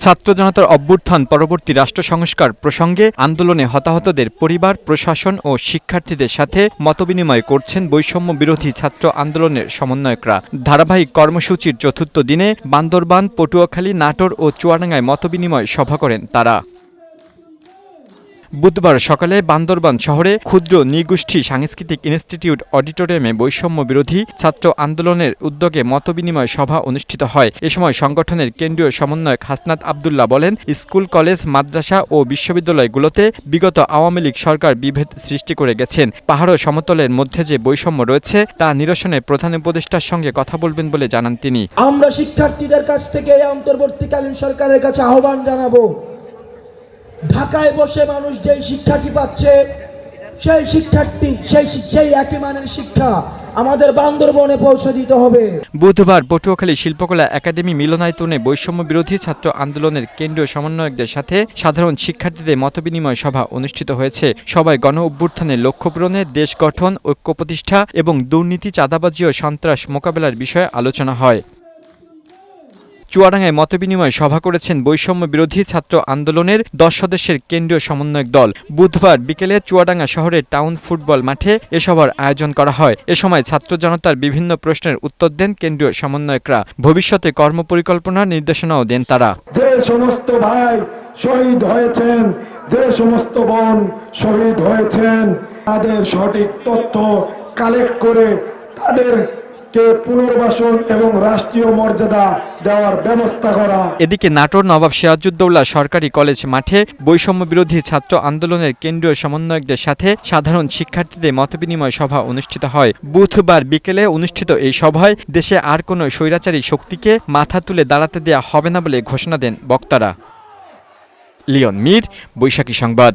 ছাত্র জনতার অভ্যুত্থান, পরবর্তী রাষ্ট্র সংস্কার প্রসঙ্গে আন্দোলনে হতাহতদের পরিবার, প্রশাসন ও শিক্ষার্থীদের সাথে মতবিনিময় করছেন বৈষম্য বিরোধী ছাত্র আন্দোলনের সমন্বয়করা। ধারাবাহিক কর্মসূচির চতুর্থ দিনে বান্দরবান, পটুয়াখালী, নাটোর ও চুয়াডাঙ্গায় মতবিনিময় সভা করেন তারা। বুধবার সকালে বান্দরবান শহরে ক্ষুদ্র নিগোষ্ঠী সাংস্কৃতিক ইনস্টিটিউট অডিটোরিয়ামে বৈষম্য বিরোধী ছাত্র আন্দোলনের উদ্যোগে মতবিনিময় সভা অনুষ্ঠিত হয়। এ সময় সংগঠনের কেন্দ্রীয় সমন্বয়ক হাসনাত আবদুল্লাহ বলেন, স্কুল, কলেজ, মাদ্রাসা ও বিশ্ববিদ্যালয়গুলোতে বিগত আওয়ামী লীগ সরকার বিভেদ সৃষ্টি করে গেছেন। পাহাড় সমতলের মধ্যে যে বৈষম্য রয়েছে, তা নিরসনে প্রধান উপদেষ্টার সঙ্গে কথা বলবেন বলে জানান তিনি। আমরা শিক্ষার্থীদের কাছ থেকে অন্তর্বর্তীকালীন সরকারের কাছে আহ্বান জানাব। ঢাকায় বসে মানুষ যেই শিক্ষাটি পাচ্ছে, সেই শিক্ষার্থী সেই সেই একই মানের শিক্ষা আমাদের বান্দরবনে পৌঁছে দিতে হবে। বুধবার পটুয়াখালী শিল্পকলা একাডেমি মিলনায়তনে বৈষম্য বিরোধী ছাত্র আন্দোলনের কেন্দ্রীয় সমন্বয়কদের সাথে সাধারণ শিক্ষার্থীদের মতবিনিময় সভা অনুষ্ঠিত হয়েছে। সবাই গণ অভ্যুত্থানের লক্ষ্য পূরণে দেশ গঠন, ঐক্য প্রতিষ্ঠা এবং দুর্নীতি, চাঁদাবাজি ও সন্ত্রাস মোকাবেলার বিষয়ে আলোচনা হয়। চুয়াডাঙ্গায় মতবিনিময় সভা করেছেন বৈষম্য বিরোধী ছাত্র আন্দোলনের দশ সদস্যের কেন্দ্রীয় সমন্বয়ক দল। বুধবার বিকেলে চুয়াডাঙ্গা শহরের টাউন ফুটবল মাঠে এ সভার আয়োজন করা হয়। এ সময় ছাত্র জনতার বিভিন্ন প্রশ্নের উত্তর দেন কেন্দ্রীয় সমন্বয়করা। ভবিষ্যতে কর্মপরিকল্পনার নির্দেশনাও দেন তারা। যে সমস্ত ভাই শহীদ হয়েছেন, যে সমস্ত বোন শহীদ হয়েছেন, তাদের সঠিক তথ্য কালেক্ট করে তাদেরকে পুনর্বাসন এবং রাষ্ট্রীয় মর্যাদা দেওয়ার ব্যবস্থা করা। এদিকে নাটোর নবাব সিরাজউদ্দৌলা সরকারি কলেজ মাঠে বৈষম্য বিরোধী ছাত্র আন্দোলনের কেন্দ্রীয় সমন্বয়কদের সাথে সাধারণ শিক্ষার্থীদের মতবিনিময় সভা অনুষ্ঠিত হয়। বুধবার বিকেলে অনুষ্ঠিত এই সভায় দেশে আর কোনো স্বৈরাচারী শক্তিকে মাথা তুলে দাঁড়াতে দেয়া হবে না বলে ঘোষণা দেন বক্তারা। লিওন মির বৈশাখী সংবাদ।